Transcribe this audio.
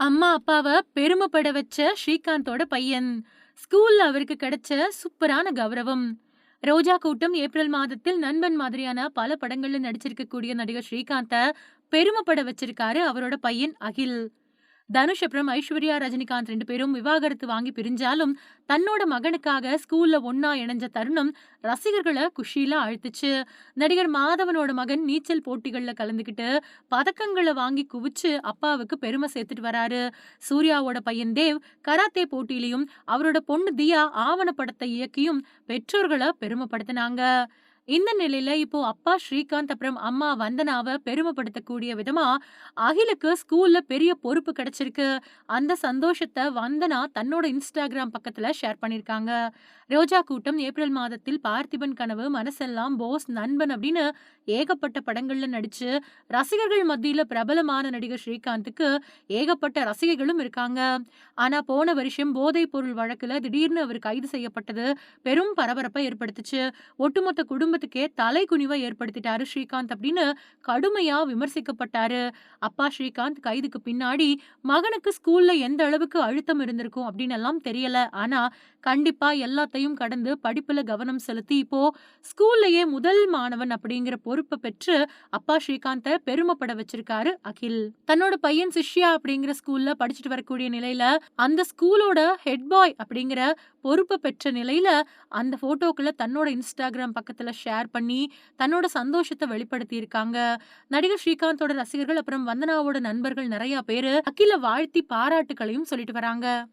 அம்மா அப்பாவ பெருமைப்பட வச்ச ஸ்ரீகாந்தோட பையன். ஸ்கூல்ல அவருக்கு கிடைச்ச சூப்பரான கௌரவம். ரோஜா கூட்டம் ஏப்ரல் மாதத்தில் நண்பன் மாதிரியான பல படங்கள்ல நடிச்சிருக்கக்கூடிய நடிகர் ஸ்ரீகாந்த பெருமைப்பட வச்சிருக்காரு அவரோட பையன் அகில். தனுஷ் அப்புறம் ஐஸ்வர்யா ரஜினிகாந்த் ரெண்டு பேரும் விவாகரத்து வாங்கி பிரிஞ்சாலும் தன்னோட மகனுக்காக ஸ்கூல்ல ஒன்னா இணைஞ்ச தருணம் ரசிகர்களை குஷியில அழுத்துச்சு நடிகர் மாதவனோட மகன் நீச்சல் போட்டிகள்ல கலந்துக்கிட்டு பதக்கங்களை வாங்கி குவிச்சு அப்பாவுக்கு பெருமை சேர்த்துட்டு வராரு. சூர்யாவோட பையன் தேவ் கராத்தே போட்டியிலையும் அவரோட பொண்ணு தியா ஆவணப்படத்தை இயக்கியும் பெற்றோர்களை பெருமைப்படுத்தினாங்க. இந்த நிலையில இப்போ அப்பா ஸ்ரீகாந்த் அப்புறம் அம்மா வந்தனாவை பெருமைப்படுத்தக்கூடிய விதமா அகிலுக்கு ஸ்கூல்ல பெரிய பொறுப்பு கிடைச்சிருக்கு. அந்த சந்தோஷத்தை வந்தனா தன்னோட இன்ஸ்டாகிராம் பக்கத்துல ஷேர் பண்ணிருக்காங்க. ரோஜா கூட்டம் ஏப்ரல் மாதத்தில் பார்த்திபன் கனவு மனசெல்லாம் போஸ் நண்பன் அப்படின்னு ஏகப்பட்ட படங்கள்ல நடிச்சு ரசிகர்கள் மத்தியில பிரபலமான நடிகர் ஸ்ரீகாந்துக்கு ஏகப்பட்ட ரசிகைகளும் இருக்காங்க. ஆனா போன வருஷம் போதைப் பொருள் வழக்குல திடீர்னு அவர் கைது செய்யப்பட்டது பெரும் பரபரப்பை ஏற்படுத்துச்சு. ஒட்டுமொத்த குடும்பத்துக்கே தலை குனிவை ஏற்படுத்திட்டாரு ஸ்ரீகாந்த் அப்படின்னு கடுமையா விமர்சிக்கப்பட்டாரு. அப்பா ஸ்ரீகாந்த் கைதுக்கு பின்னாடி மகனுக்கு ஸ்கூல்ல எந்த அளவுக்கு அழுத்தம் இருந்திருக்கும் அப்படின்னு எல்லாம் தெரியல. ஆனா கண்டிப்பா எல்லாத்தையும் கடந்து படிப்புல கவனம் செலுத்தி இப்போ ஸ்கூல்லயே முதல் மாணவன் அப்படிங்கிற பொறுப்பை பெற்று அப்பா ஸ்ரீகாந்த பெருமைப்பட வச்சிருக்காரு அகில். தன்னோட பையன் சிஷ்யா அப்படிங்கிற ஸ்கூல்ல படிச்சுட்டு வரக்கூடிய நிலையில அந்த ஸ்கூலோட ஹெட் பாய் அப்படிங்கிற பொறுப்பை பெற்ற நிலையில அந்த போட்டோக்களை தன்னோட இன்ஸ்டாகிராம் பக்கத்துல ஷேர் பண்ணி தன்னோட சந்தோஷத்தை வெளிப்படுத்தி இருக்காங்க நடிகர் ஸ்ரீகாந்தோட ரசிகர்கள் அப்புறம் வந்தனாவோட நண்பர்கள் நிறைய பேரு அகில வாழ்த்தி பாராட்டுகளையும் சொல்லிட்டு வராங்க.